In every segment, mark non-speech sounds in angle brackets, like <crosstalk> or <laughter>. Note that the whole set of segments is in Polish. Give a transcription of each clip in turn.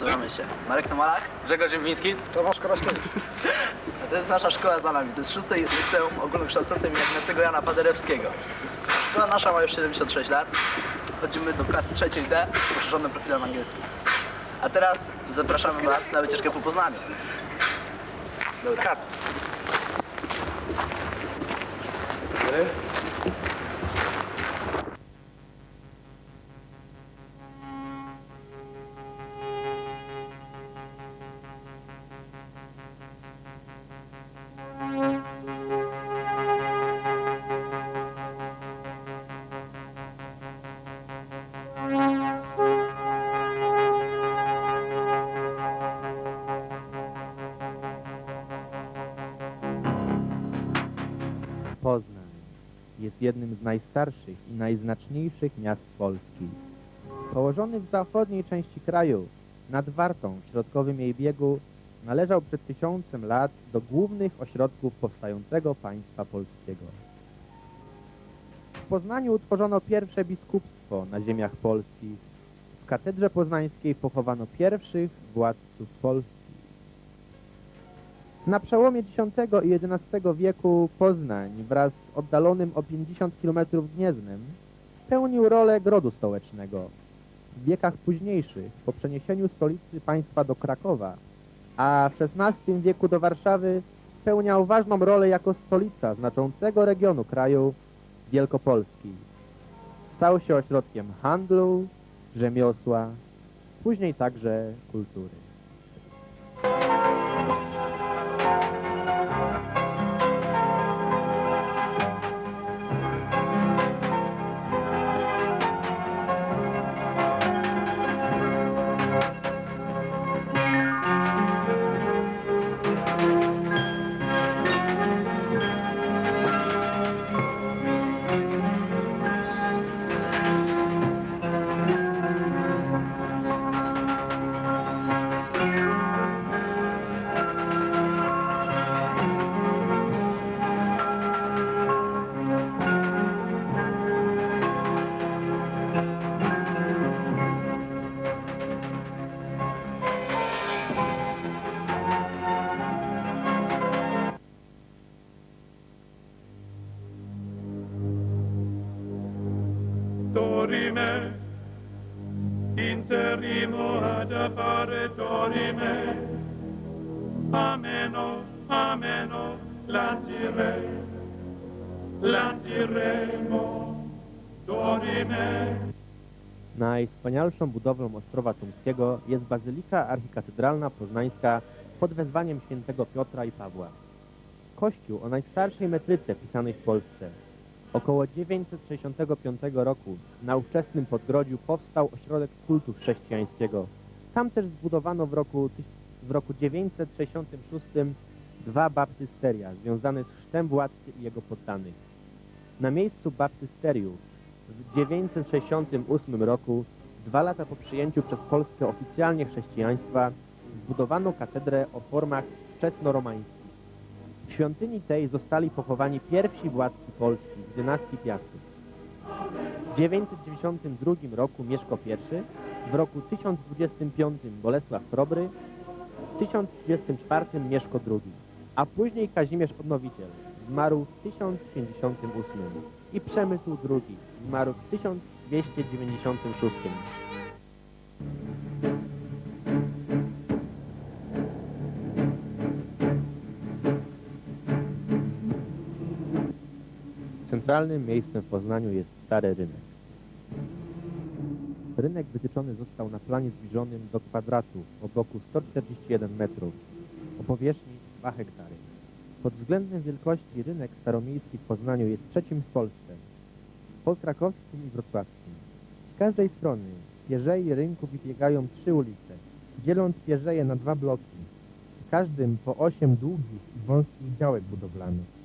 Nazywamy się Marek Tomalak. Grzegorz Ziembiński. Tomasz Koraśkiewicz. <laughs> To jest nasza szkoła za nami. To jest szóste liceum ogólnokształcące imienia Ignacego Jana Paderewskiego. Szkoła nasza ma już 76 lat. Chodzimy do klasy trzeciej D z poszerzonym profilem angielskim. A teraz zapraszamy Was na wycieczkę po Poznaniu. Dobra. Kat. Jest jednym z najstarszych i najznaczniejszych miast Polski. Położony w zachodniej części kraju, nad Wartą, w środkowym jej biegu, należał przed tysiącem lat do głównych ośrodków powstającego państwa polskiego. W Poznaniu utworzono pierwsze biskupstwo na ziemiach polskich. W katedrze poznańskiej pochowano pierwszych władców Polski. Na przełomie X i XI wieku Poznań wraz z oddalonym o 50 km Gnieznem pełnił rolę grodu stołecznego. W wiekach późniejszych, po przeniesieniu stolicy państwa do Krakowa, a w XVI wieku do Warszawy, pełniał ważną rolę jako stolica znaczącego regionu kraju Wielkopolski. Stał się ośrodkiem handlu, rzemiosła, później także kultury. Dorime, interimo ad appare ameno, ameno, lancire, lanciremo, dorime. Najwspanialszą budowlą Ostrowa Tumskiego jest Bazylika Archikatedralna Poznańska pod wezwaniem świętego Piotra i Pawła. Kościół o najstarszej metryce pisanej w Polsce. Około 965 roku na ówczesnym Podgrodziu powstał ośrodek kultu chrześcijańskiego. Tam też zbudowano w roku, w roku 966 dwa baptysteria związane z chrztem władcy i jego poddanych. Na miejscu baptysteriów w 968 roku, dwa lata po przyjęciu przez Polskę oficjalnie chrześcijaństwa, zbudowano katedrę o formach wczesnoromańskich. Świątyni tej zostali pochowani pierwsi władcy Polski z dynastii Piastów. W 992 roku Mieszko I, w roku 1025 Bolesław Chrobry, w 1034 Mieszko II, a później Kazimierz Odnowiciel, zmarł w 1058 i Przemysł II, zmarł w 1296. Centralnym miejscem w Poznaniu jest Stary Rynek. Rynek wytyczony został na planie zbliżonym do kwadratu o boku 141 metrów, o powierzchni 2 hektary. Pod względem wielkości rynek staromiejski w Poznaniu jest trzecim w Polsce, po krakowskim i wrocławskim. Z każdej strony pierzei rynku wybiegają trzy ulice, dzieląc pierzeje na dwa bloki, w każdym po osiem długich i wąskich działek budowlanych.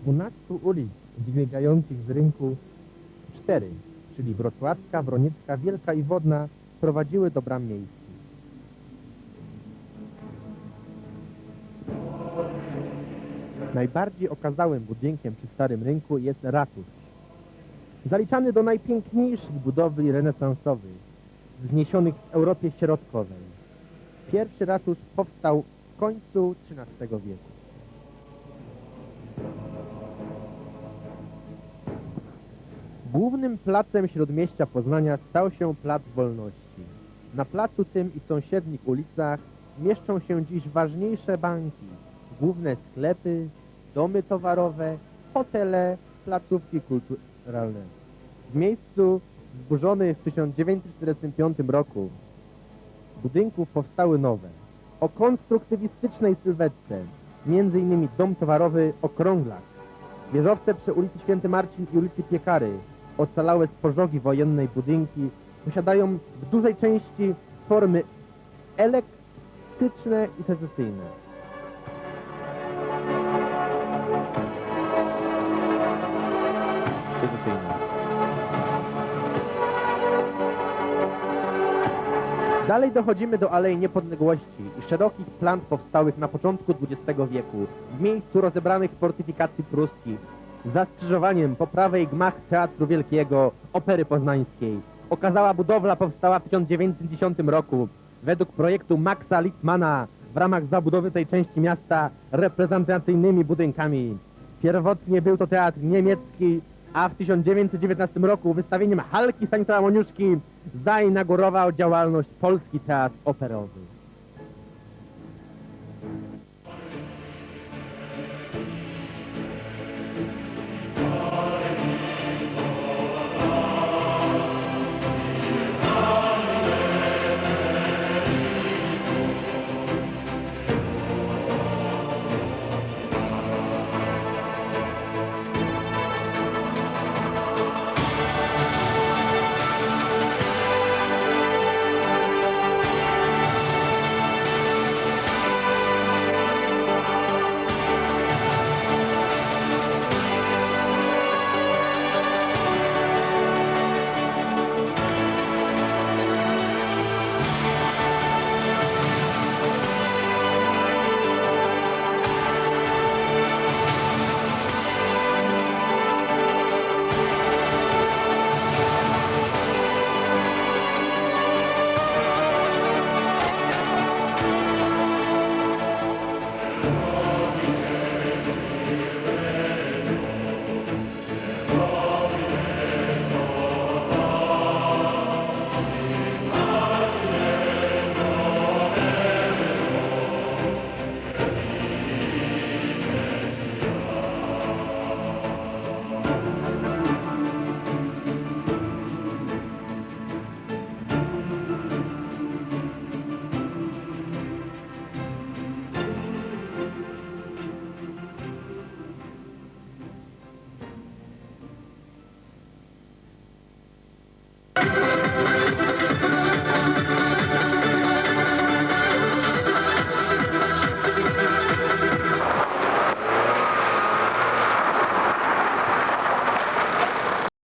Z 12 ulic wybiegających z rynku cztery, czyli Wrocławska, Wroniecka, Wielka i Wodna, prowadziły do bram miejskich. Najbardziej okazałym budynkiem przy Starym Rynku jest ratusz. Zaliczany do najpiękniejszych budowli renesansowych, wzniesionych w Europie Środkowej. Pierwszy ratusz powstał w końcu XIII wieku. Głównym placem śródmieścia Poznania stał się Plac Wolności. Na placu tym i sąsiednich ulicach mieszczą się dziś ważniejsze banki, główne sklepy, domy towarowe, hotele, placówki kulturalne. W miejscu zburzonych w 1945 roku budynków powstały nowe, o konstruktywistycznej sylwetce, m.in. dom towarowy Okrąglak, wieżowce przy ulicy Święty Marcin i ulicy Piekary, ocalałe z pożogi wojennej budynki, posiadają w dużej części formy elektryczne i secesyjne. Dalej dochodzimy do Alei Niepodległości i szerokich plant powstałych na początku XX wieku w miejscu rozebranych fortyfikacji pruskich za skrzyżowaniem po prawej gmach Teatru Wielkiego Opery Poznańskiej. Okazała budowla powstała w 1910 roku według projektu Maxa Littmana w ramach zabudowy tej części miasta reprezentacyjnymi budynkami. Pierwotnie był to teatr niemiecki, a w 1919 roku wystawieniem halki Stanisława Moniuszki zainaugurował działalność Polski Teatr Operowy.